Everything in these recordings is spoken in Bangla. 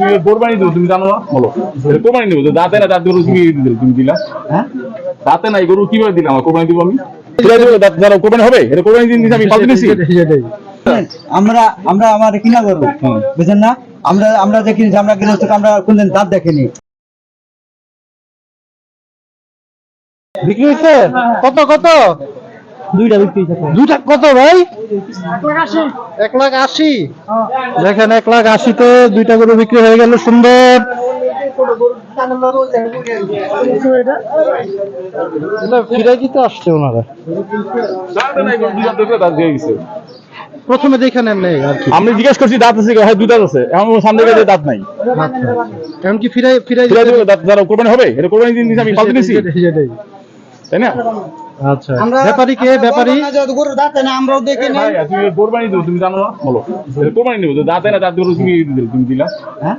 তুমি কোরবানি দেবো তুমি জানো না? বলো। কোরবানি দেবো দাঁতে না দাঁত গরু দিলে তুমি দিলা? হ্যাঁ? দাঁতে নাই গরু কীভাবে দিলাম আমার কোরবানি দিব আমি? দেবো? কোরবানি হবে? এটা কোরবানি দিন দিন আমি পাল্টে নিছি আমরা আমরা আমার কিনা করব হুম। না? আমরা আমরা দেখি যে আমরা গৃহস্থ আমরা কোনদিন দাঁত দেখিনি। বিক্রি হয়েছে? কত কত? দুইটা বিক্রি। দুইটা কত ভাই? এক লাখ আশি। দেখেন এক লাখ আশিতে দুইটা গরু বিক্রি হয়ে গেল সুন্দর। দিতে আসছে ওনারা? প্রথমে দেখে নেন নেই আর কি। আমি জিজ্ঞেস করছি দাঁত আছে হ্যাঁ দুই দাঁত আছে। এখন সামনে গেলে দাঁত নাই। কারণ কি ফিরাই ফিরাই দিতে যারা কোরবানি হবে? এটা কোরবানি দিন আমি পাল্টে নিছি। তাই না? আচ্ছা। ব্যাপারী কে? ব্যাপারী? গরু দাঁতে না আমরাও দেখি না তুমি কোরবানি দেবো তুমি জানো না? বলো। কোরবানি দেবো দাঁতে না দাঁত গরু কি দিলে তুমি দিলা? হ্যাঁ?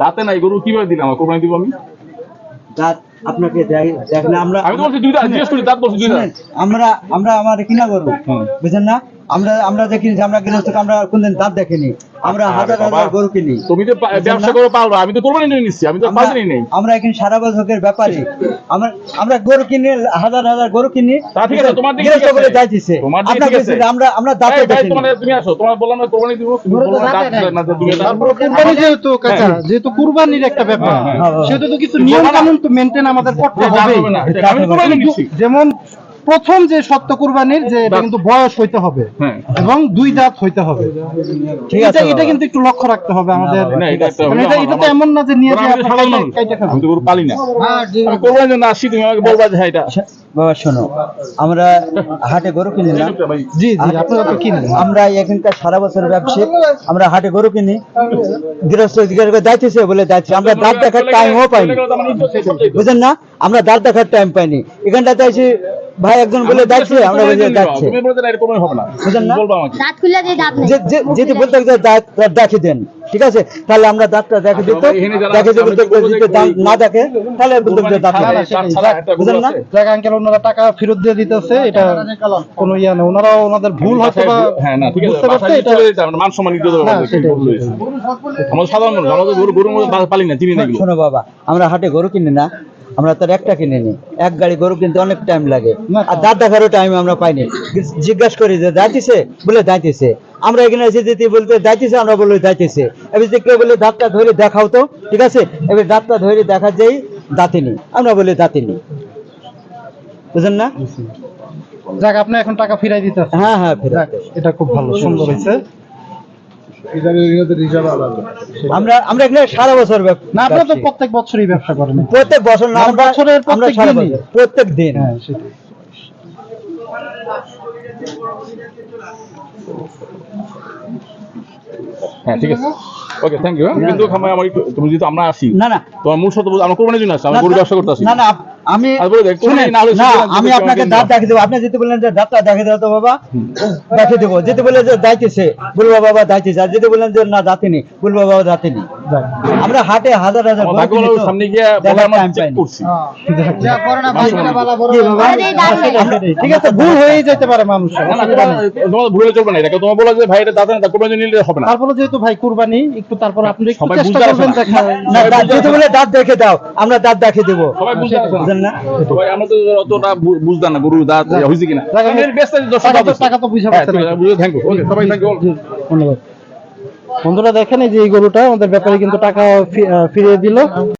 দাঁতে নাই গরু কীভাবে দিলাম কোরবানি দিব আমি? দাঁত আপনাকে দেখলে আমরা আমি তো বলছি দুই দাঁত জিজ্ঞেস করি দাঁত বলছি দুই আমরা আমরা আমার কিনা গরু বুঝেন বুঝলেন না? আমরা আমরা দেখি যে আমরা গৃহস্থ আমরা কোনদিন দাঁত দেখিনি। আমরা হাজার হাজার গরু কিনি। তুমি তো ব্যবসা করে পারবা আমি তো কোরবানি নিয়ে নিচ্ছি আমি তো আমরা পাল্টে নেই। আমরা এখানে সারা বছরের ব্যাপারী। আমরা আমরা গরু কিনে হাজার হাজার গরু কিনি। তা ঠিক আছে, তোমার দিকে গৃহস্থ করে আছে। যাইতেছে। তোমার দিকে আপনার আছে। আমরা আমরা দাঁত দেখিনি তোমার তুমি আসো তোমার বললাম না কোরবানি দিব তুমি বলল দাঁত না তুমি কুরবানি যেহেতু কাকা যেহেতু কুরবানির একটা ব্যাপার হ্যাঁ, হ্যাঁ। সেহেতু তো কিছু নিয়ম কানুন তো মেনটেন আমাদের করতে হবে যেমন প্রথম যে সত্য কুরবানির যে এটা কিন্তু বয়স হইতে হবে হ্যাঁ। এবং দুই দাঁত হইতে হবে। ঠিক আছে এটা এটা কিন্তু একটু লক্ষ্য রাখতে হবে আমাদের। এটা এটা তো এমন না যে নিয়ে খাবেন। আমি তো গরু পালি না। আমি কোরবানির জন্য আসছি তুমি আমাকে বলবা যে হ্যাঁ এটা বাবা শোনো আমরা হাটে গরু কিনি না। জি জি আপনারা তো কিনেন। আমরা এখানকার সারা বছর ব্যবসায়ী আমরা হাটে গরু কিনি। গৃহস্থ জিজ্ঞাসা করে যাইতেছে বলে যাচ্ছে আমরা দাঁত দেখার টাইমও পাইনি। বুঝলেন না? আমরা দাঁত দেখার টাইম পাইনি। এখানটাতে এসে ভাই একজন বলে যাচ্ছে আমরা বলে যাচ্ছে। তুমি বলতে এরকম হবে না। বুঝলেন না? বলবা আমাকে। দাঁত খুলে দিয়ে দাঁত নেই যে- যে- বলতে যে দাঁত দাঁত দেখে দেন ঠিক আছে? তাহলে আমরা দাঁতটা দেখে দিত দেখে আছে, দিতে তো যদি না দেখে তাহলে বলতে যে দাঁত গরু না? আঙ্কেল ওনারা টাকা ফেরত দিয়ে দিতেছে এটা কোনো ইয়া না ওনারাও ওনাদের ভুল হয়তো বা হ্যাঁ না ঠিক আছে বুঝতে পারছে বাসায় এটা মান সম্মান হবে, হ্যাঁ। আমরা সাধারণ আমরা তো গরু পালি না চিনি না শোনো বাবা আমরা হাটে গরু কিনি না আমরা তার একটা কিনে নি এক গাড়ি গরু কিনতে অনেক টাইম লাগে। আর দাঁত দেখারও টাইম আমরা পাইনি জিজ্ঞাসা করি যে দাঁতিছে? বলে দাঁতিছে। আমরা এখানে এসে যেতে বলতে দাঁতিছে? আমরা বলে দাঁতিছে। এবার যে কেউ বলে দাঁতটা ধরে দেখাও তো। ঠিক আছে? এবার দাঁতটা ধরে দেখা যাই দাঁতিনি আমরা বলি দাঁতিনি বুঝলেন না? যাক আপনি এখন টাকা ফিরাই দিতেছেন হ্যাঁ হ্যাঁ এটা খুব ভালো সুন্দর হয়েছে। আমরা আমরা এখানে সারা বছর না আপনারা তো প্রত্যেক বছরই ব্যবসা করেন। প্রত্যেক বছর না মানে বছরের আমরা সারা বছর প্রত্যেক দিন। হ্যাঁ সেটাই। হ্যাঁ ঠিক আছে। ওকে থ্যাংক ইউ কিন্তু আমার একটু- তুমি যেহেতু আমরা আসি না না। তোমার মূল সত্য আমরা কোরবানির জন্য আসছি আমরা গরু ব্যবসা করতে আসি। না না আমি আপনাকে দাঁত দেখে দেবো। আপনি যদি বললেন যে দাঁতটা দেখে দেবো তো বাবা। দেখে দেবো। যদি বলে যে দাইতেছে বলব বাবা দাইতেছে আর যদি বললেন যে না দাঁতিনি। বলব বাবা দাঁতিনি। আমরা হাটে হাজার হাজার সামনে গিয়ে। সেটাই, ঠিক আছে ভুল হয়েই যেতে পারে তোমার ভুলে চলবে না। এটা তোমার বলা যে ভাই এটা নিলে হবে না। তারপরে যেহেতু ভাই কুরবানি একটু তারপর আপনি চেষ্টা করবেন পারছে দেখা না দাঁত যদি দাঁত দেখে দাও। আমরা দাঁত দেখে দেবো। সবাই বুঝতে বুঝলেন না। ভাই আমাদের আমরা তো অতটা বুঝতাম না গরু দাঁত হয়েছে কিনা। টাকা তো বুঝে থ্যাংক ইউ ওকে সবাই থ্যাংক ইউ ধন্যবাদ। বন্ধুরা দেখেন এই যে এই গরুটা আমাদের ব্যাপারে কিন্তু টাকা ফিরিয়ে দিল।